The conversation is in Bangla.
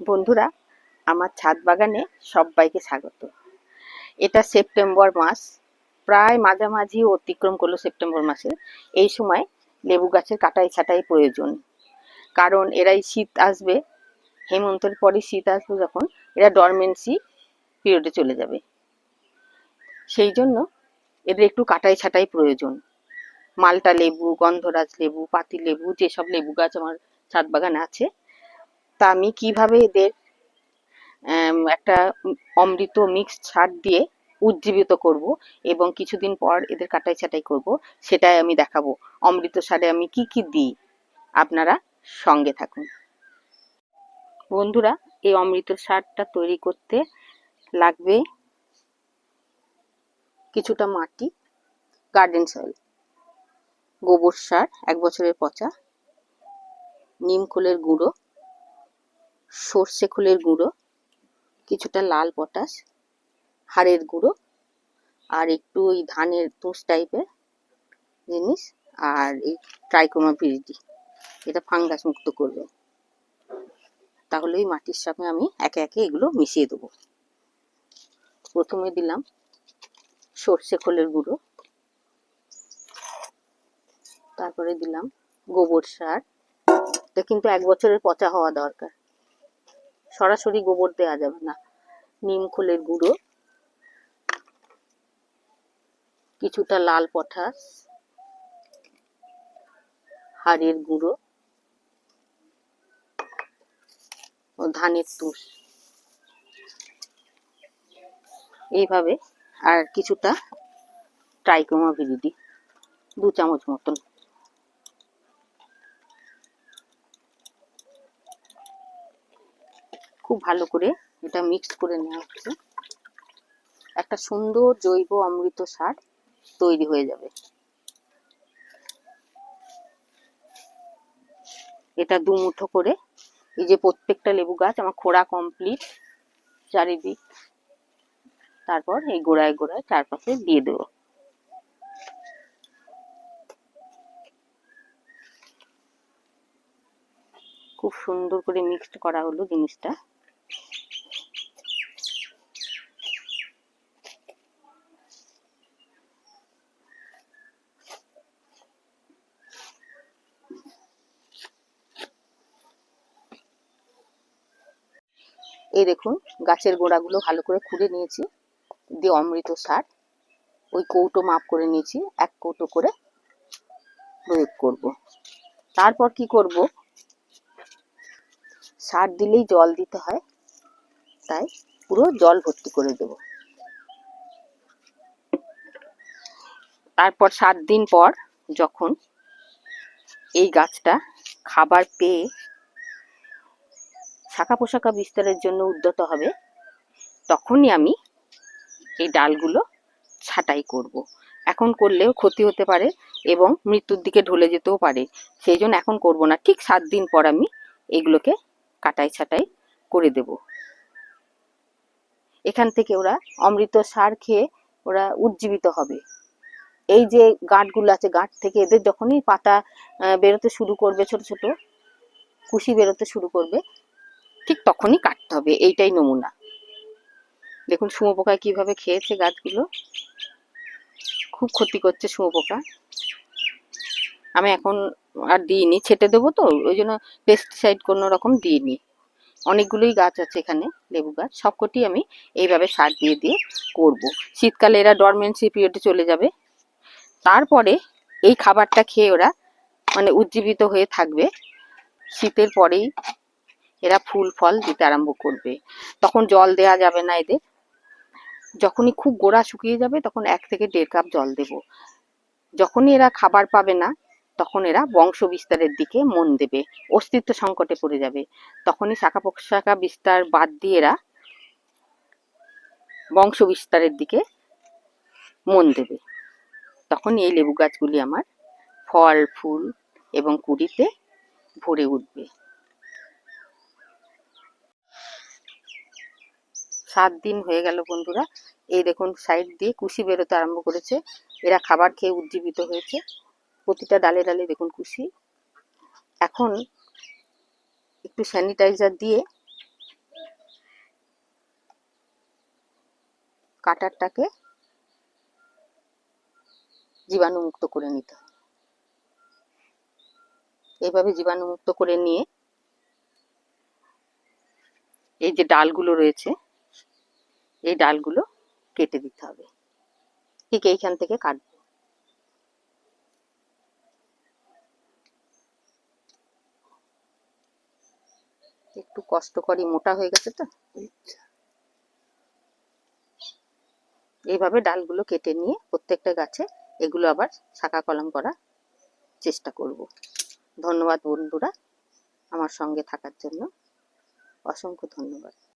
বন্ধুরা, আমার ছাদ বাগানে সবাইকে স্বাগত। এটা সেপ্টেম্বর মাস, প্রায় মাঝামাঝি অতিক্রম করল সেপ্টেম্বর মাসে। এই সময় লেবু গাছের কাটাই ছাটাই প্রয়োজন। কারণ এরাই শীত আসবে, হেমন্তের পরই শীত আসবে যখন এরা ডরমেন্সি পিরিয়ডে চলে যাবে। সেই জন্য এদের একটু কাটাই ছাটাই প্রয়োজন। মালটা লেবু, গন্ধরাজ লেবু পাতি লেবু যেসব লেবু গাছ আমার ছাদ বাগানে আছে তা আমি কীভাবে এদের একটা অমৃত মিক্সড সার দিয়ে উজ্জীবিত করব এবং কিছুদিন পর এদের কাটাই ছাটাই করব, সেটাই আমি দেখাবো। অমৃত সারে আমি কি কি দিই? আপনারা সঙ্গে থাকুন। বন্ধুরা, এই অমৃত সারটা তৈরি করতে লাগবে কিছুটা মাটি গার্ডেন সয়েল গোবর সার, এক বছরের পচা, নিম খোলের গুঁড়ো সর্ষে খোলের গুঁড়ো, কিছুটা লাল পটাশ, হাড়ের গুঁড়ো, আর একটু ওই ধানের তুষ টাইপের জিনিস, আর এই ট্রাইকোমা ভিরিডি এটা ফাঙ্গাস মুক্ত করবে। তাহলে ওই মাটির সাথে আমি একে একে এগুলো মিশিয়ে দেবো। প্রথমে দিলাম সর্ষে খোলের গুঁড়ো, তারপরে দিলাম গোবর সার। এটা কিন্তু এক বছরের পচা হওয়া দরকার। সরাসরি গোবর দেওয়া যাবে না। নিম খোলের গুঁড়ো, কিছুটা লাল পটাশ, হাড়ের গুঁড়ো, ও ধানের তুষ। এইভাবে আর কিছুটা ট্রাইকোমা ভিরিডি দু চামচ মতন। খুব ভালো করে এটা মিক্স করে নেওয়া হচ্ছে। একটা সুন্দর জৈব অমৃত সার তৈরি হয়ে যাবে। এটা দু মুঠো করে। এই যে প্রত্যেকটা লেবু গাছ, আমার খোড়া কমপ্লিট চারিদিক। তারপর এই গোড়ায় গোড়ায় চারপাশে দিয়ে দেবো। খুব সুন্দর করে মিক্সড করা হলো জিনিসটা। এই দেখুন, গাছের গোড়াগুলো ভালো করে খুঁড়ে নিয়েছি, দিয়ে অমৃত সার, ওই কৌটো মাপ করে নিয়েছি, এক কৌটো করে প্রয়োগ করব। তারপর কি করব? সার দিলেই জল দিতে হয়, তাই পুরো জল ভর্তি করে দেব। তারপর সাত দিন পর যখন এই গাছটা খাবার পেয়ে শাখা পোশাকা বিস্তারের জন্য উদ্যত হবে, তখনই আমি এই ডালগুলো ছাঁটাই করব। এখন করলেও ক্ষতি হতে পারে এবং মৃত্যুর দিকে ঢলে যেতেও পারে। সেই জন্য এখন করব না। ঠিক সাত দিন পর আমি এগুলোকে কাটাই ছাটাই করে দেব। এখান থেকে ওরা অমৃত সার খেয়ে ওরা উজ্জীবিত হবে। এই যে গাঁটগুলো আছে, গাঁট থেকে এদের যখনই পাতা বেরোতে শুরু করবে, ছোট ছোট কুশি বেরোতে শুরু করবে ঠিক তখনই কাটতে হবে, এইটাই নমুনা। দেখুন শুঁয়োপোকা কীভাবে খেয়েছে গাছগুলো। খুব ক্ষতি করছে শুঁয়োপোকা। আমি এখন আর দিইনি, ছেটে দেবো তো, ওই জন্য পেস্টিসাইড কোনো রকম দিইনি। অনেকগুলোই গাছ আছে এখানে, লেবু গাছ, সবকটি আমি এইভাবে সার দিয়ে দিয়ে করব। শীতকালে এরা ডরমেন্সি পিরিয়ডে চলে যাবে। তারপরে এই খাবারটা খেয়ে ওরা মানে উজ্জীবিত হয়ে থাকবে। শীতের পরেই এরা ফুল ফল দিতে আরম্ভ করবে। তখন জল দেয়া যাবে না এদের। যখনই খুব গোড়া শুকিয়ে যাবে, তখন এক থেকে দেড় কাপ জল দেব। যখনই এরা খাবার পাবে না, তখন এরা বংশ বিস্তারের দিকে মন দেবে, অস্তিত্ব সংকটে পড়ে যাবে। তখনই শাখা পোশাখা বিস্তার বাদ দিয়ে এরা বংশ বিস্তারের দিকে মন দেবে। তখনই এই লেবু গাছগুলি আমার ফল, ফুল এবং কুড়িতে ভরে উঠবে। সাত দিন হয়ে গেল বন্ধুরা। এই দেখুন সাইড দিয়ে কুশি বেরোতে আরম্ভ করেছে। এরা খাবার খেয়ে উজ্জীবিত হয়েছে। প্রতিটা ডালে ডালে দেখুন কুশি। এখন একটু স্যানিটাইজার দিয়ে কাটারটাকে জীবাণুমুক্ত করে নিতে এইভাবে জীবাণুমুক্ত করে নিয়ে এই যে ডালগুলো রয়েছে এই ডালগুলো কেটে দিতে হবে। ঠিক এইখান থেকে কাটবো। একটু কষ্ট করি মোটা হয়ে গেছে তো? এইভাবে ডালগুলো কেটে নিয়ে প্রত্যেকটা গাছে এগুলো আবার শাখা কলম করার চেষ্টা করব। ধন্যবাদ বন্ধুরা আমার সঙ্গে থাকার জন্য। অসংখ্য ধন্যবাদ।